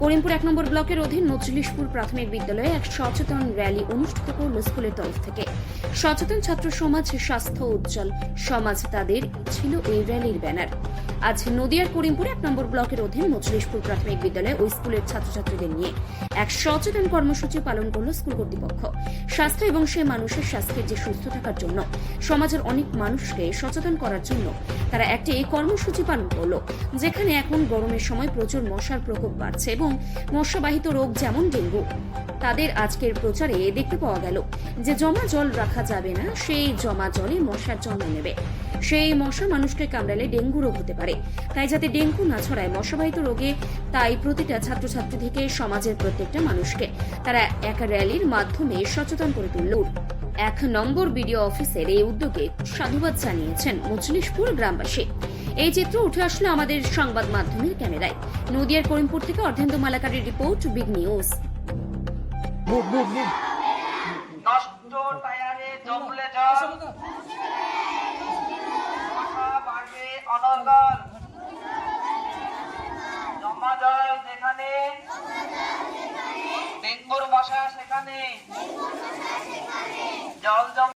করিমপুর এক নম্বর ব্লকের অধীন মজলিশপুর প্রাথমিক বিদ্যালয়ে এক সচেতন র্যালি অনুষ্ঠিত করল স্কুলের তরফ থেকে। সচেতন ছাত্র সমাজ, স্বাস্থ্য উজ্জ্বল। সমাজ তাদের ছিল এই র্যালির ব্যানার। আজ নদিয়ার করিমপুর এক নম্বর ব্লকের অধীন মজলিশপুর প্রাথমিক বিদ্যালয়ে ওই স্কুলের ছাত্রছাত্রীদের নিয়ে এক সচেতন কর্মসূচি পালন করল স্কুল কর্তৃপক্ষ। স্বাস্থ্য এবং সে মানুষের স্বাস্থ্যের যে সুস্থ থাকার জন্য সমাজের অনেক মানুষকে সচেতন করার জন্য তারা একটি কর্মসূচি পালন করল, যেখানে এখন গরমের সময় প্রচুর মশার প্রকোপ বাড়ছে এবং মশাবাহিত রোগ যেমন ডেঙ্গু, তাদের আজকের প্রচারে দেখতে পাওয়া গেল যে জমা জল রাখা যাবে না, সেই জমা জলে মশার জন্ম নেবে। সেই মশা মানুষকে কামড়ালে ডেঙ্গু রোগ হতে পারে। তাই যাতে ডেঙ্গু না ছড়ায় মশাবাহিত রোগে, তাই প্রতিটা ছাত্রছাত্রী থেকে সমাজের প্রত্যেকটা মানুষকে তারা এক র্যালির মাধ্যমে সচেতন করে তুলল। এক নম্বর বিডিও অফিসের এই উদ্যোগে সাধুবাদ জানিয়েছেন মজলিশপুর গ্রামবাসী। এই চিত্র উঠে আসলো আমাদের সংবাদ মাধ্যমের ক্যামেরায়। নদিয়ার করিমপুর থেকে অর্ধেন্দু মালাকারের রিপোর্ট, বিগ নিউজ। নষ্ট টায়ারে জমলে মশা বাড়বে অনর্গল জমা জল যেখানে ডেঙ্গুর মশা সেখানে। জল জমা